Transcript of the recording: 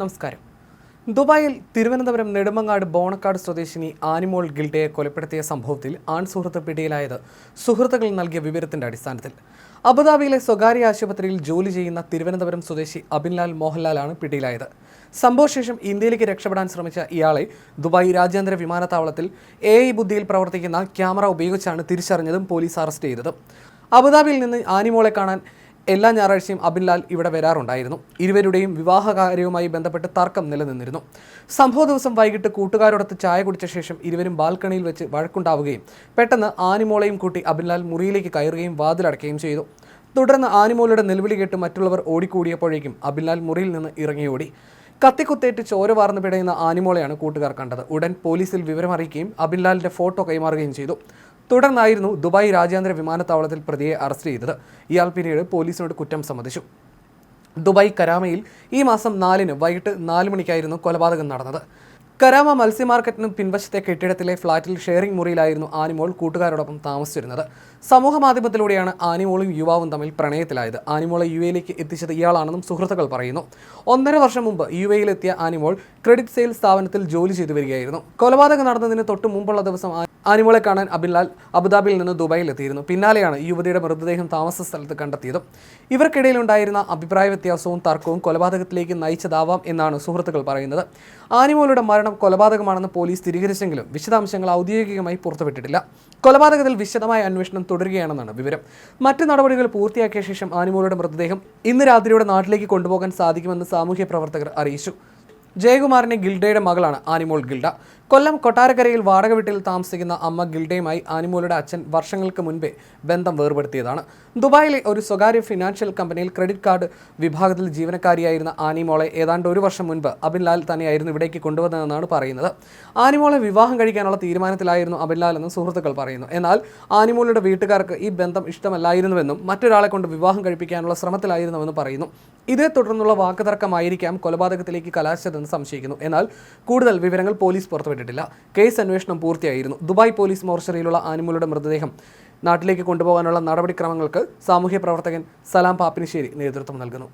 നമസ്കാരം. ദുബായിൽ തിരുവനന്തപുരം നെടുമങ്ങാട് ബോണക്കാട് സ്വദേശിനി ആനിമോൾ ഗിൽഡയെ കൊലപ്പെടുത്തിയ സംഭവത്തിൽ ആൺസുഹൃത്ത് പിടിയിലായത് സുഹൃത്തുക്കൾ നൽകിയ വിവരത്തിന്റെ അടിസ്ഥാനത്തിൽ. അബുദാബിയിലെ സ്വകാര്യ ആശുപത്രിയിൽ ജോലി ചെയ്യുന്ന തിരുവനന്തപുരം സ്വദേശി അബിൻലാൽ മോഹൻലാലാണ് പിടിയിലായത്. സംഭവശേഷം ഇന്ത്യയിലേക്ക് രക്ഷപ്പെടാൻ ശ്രമിച്ച ഇയാളെ ദുബായ് രാജ്യാന്തര വിമാനത്താവളത്തിൽ എ ഐ ബുദ്ധിയിൽ പ്രവർത്തിക്കുന്ന ക്യാമറ ഉപയോഗിച്ചാണ് തിരിച്ചറിഞ്ഞതും പോലീസ് അറസ്റ്റ് ചെയ്തത്. അബുദാബിയിൽ നിന്ന് ആനിമോളെ കാണാൻ എല്ലാ ഞായറാഴ്ചയും അബിൻലാൽ ഇവിടെ വരാറുണ്ടായിരുന്നു. ഇരുവരുടെയും വിവാഹകാര്യവുമായി ബന്ധപ്പെട്ട് തർക്കം നിലനിന്നിരുന്നു. സംഭവ ദിവസം വൈകിട്ട് കൂട്ടുകാരോടൊത്ത് ചായ കുടിച്ച ശേഷം ഇരുവരും ബാൽക്കണിയിൽ വെച്ച് വഴക്കുണ്ടാവുകയും പെട്ടെന്ന് ആനിമോളയും കൂട്ടി അബിൻലാൽ മുറിയിലേക്ക് കയറുകയും വാതിലടക്കുകയും ചെയ്തു. തുടർന്ന് ആനിമോളയുടെ നിലവിളി കേട്ട് മറ്റുള്ളവർ ഓടിക്കൂടിയപ്പോഴേക്കും അബിൻലാൽ മുറിയിൽ നിന്ന് ഇറങ്ങിയോടി. കത്തിക്കുത്തേറ്റ് ചോര വാർന്നു പിടയുന്ന ആനിമോളെയാണ് കൂട്ടുകാർ കണ്ടത്. ഉടൻ പോലീസിൽ വിവരമറിയിക്കുകയും അബിൻലാലിന്റെ ഫോട്ടോ കൈമാറുകയും ചെയ്തു. തുടർന്നായിരുന്നു ദുബായ് രാജ്യാന്തര വിമാനത്താവളത്തിൽ പ്രതിയെ അറസ്റ്റ് ചെയ്തത്. ഇയാൾ പിന്നീട് പോലീസിനോട് കുറ്റം സമ്മതിച്ചു. ദുബായ് കരാമയിൽ ഈ മാസം നാലിന് വൈകിട്ട് നാല് മണിക്കായിരുന്നു കൊലപാതകം നടന്നത്. കരാമ മത്സ്യ പിൻവശത്തെ കെട്ടിടത്തിലെ ഫ്ളാറ്റിൽ ഷെയറിംഗ് മുറിയിലായിരുന്നു ആനിമോൾ കൂട്ടുകാരോടൊപ്പം താമസിച്ചിരുന്നത്. സമൂഹ മാധ്യമത്തിലൂടെയാണ് ആനിമോളും യുവാവും തമ്മിൽ പ്രണയത്തിലായത്. ആനിമോളെ യു എയിലേക്ക് എത്തിച്ചത് ഇയാളാണെന്നും സുഹൃത്തുക്കൾ പറയുന്നു. ഒന്നര വർഷം മുമ്പ് യു എയിലെത്തിയ ആനിമോൾ ക്രെഡിറ്റ് സെയിൽ സ്ഥാപനത്തിൽ ജോലി ചെയ്തു വരികയായിരുന്നു. കൊലപാതകം നടന്നതിന് തൊട്ട് മുമ്പുള്ള ദിവസം ആനിമോളെ കാണാൻ അബിൻലാൽ അബുദാബിയിൽ നിന്ന് ദുബായിൽ എത്തിയിരുന്നു പിന്നാലെയാണ് യുവതിയുടെ മൃതദേഹം താമസ സ്ഥലത്ത് കണ്ടെത്തിയതും. ഇവർക്കിടയിലുണ്ടായിരുന്ന അഭിപ്രായ വ്യത്യാസവും തർക്കവും കൊലപാതകത്തിലേക്ക് നയിച്ചതാവാം എന്നാണ് സുഹൃത്തുക്കൾ പറയുന്നത്. ആനിമോളുടെ മരണം കൊലപാതകമാണെന്ന് പോലീസ് സ്ഥിരീകരിച്ചെങ്കിലും വിശദാംശങ്ങൾ ഔദ്യോഗികമായി പുറത്തുവിട്ടിട്ടില്ല. കൊലപാതകത്തിൽ വിശദമായ അന്വേഷണം തുടരുകയാണെന്നാണ് വിവരം. മറ്റ് നടപടികൾ പൂർത്തിയാക്കിയ ശേഷം ആനിമോളുടെ മൃതദേഹം ഇന്ന് രാത്രിയോടെ നാട്ടിലേക്ക് കൊണ്ടുപോകാൻ സാധിക്കുമെന്ന് സാമൂഹ്യ പ്രവർത്തകർ അറിയിച്ചു. ജയകുമാറിന്റെ ഗിൽഡയുടെ മകളാണ് ആനിമോൾ ഗിൽഡ. കൊല്ലം കൊട്ടാരക്കരയിൽ വാടക വീട്ടിൽ താമസിക്കുന്ന അമ്മ ഗിൽഡയുമായി ആനിമോളുടെ അച്ഛൻ വർഷങ്ങൾക്ക് മുൻപേ ബന്ധം വേർപെടുത്തിയതാണ്. ദുബായിലെ ഒരു സ്വകാര്യ ഫിനാൻഷ്യൽ കമ്പനിയിൽ ക്രെഡിറ്റ് കാർഡ് വിഭാഗത്തിൽ ജീവനക്കാരിയായിരുന്ന ആനിമോളെ ഏതാണ്ട് ഒരു വർഷം മുൻപ് അബിൻലാൽ തന്നെയായിരുന്നു ഇവിടേക്ക് കൊണ്ടുവന്നതെന്നാണ് പറയുന്നത്. ആനിമോളെ വിവാഹം കഴിക്കാനുള്ള തീരുമാനത്തിലായിരുന്നു അബിൻലാൽ എന്ന് സുഹൃത്തുക്കൾ പറയുന്നു. എന്നാൽ ആനിമോളുടെ വീട്ടുകാർക്ക് ഈ ബന്ധം ഇഷ്ടമല്ലായിരുന്നുവെന്നും മറ്റൊരാളെ കൊണ്ട് വിവാഹം കഴിപ്പിക്കാനുള്ള ശ്രമത്തിലായിരുന്നുവെന്ന് പറയുന്നു. ഇതേ തുടർന്നുള്ള വാക്കുതർക്കമായിരിക്കാം കൊലപാതകത്തിലേക്ക് കലാശിച്ചതെന്ന് സംശയിക്കുന്നു. എന്നാൽ കൂടുതൽ വിവരങ്ങൾ പോലീസ് പുറത്തുവിട്ടിട്ടില്ല കേസ് അന്വേഷണം പൂർത്തിയായിരുന്നു. ദുബായ് പോലീസ് മോർച്ചറിയിലുള്ള ആനിമുലയുടെ മൃതദേഹം നാട്ടിലേക്ക് കൊണ്ടുപോകാനുള്ള നടപടിക്രമങ്ങൾക്ക് സാമൂഹ്യ പ്രവർത്തകൻ സലാം പാപ്പിനിശ്ശേരി നേതൃത്വം നൽകുന്നു.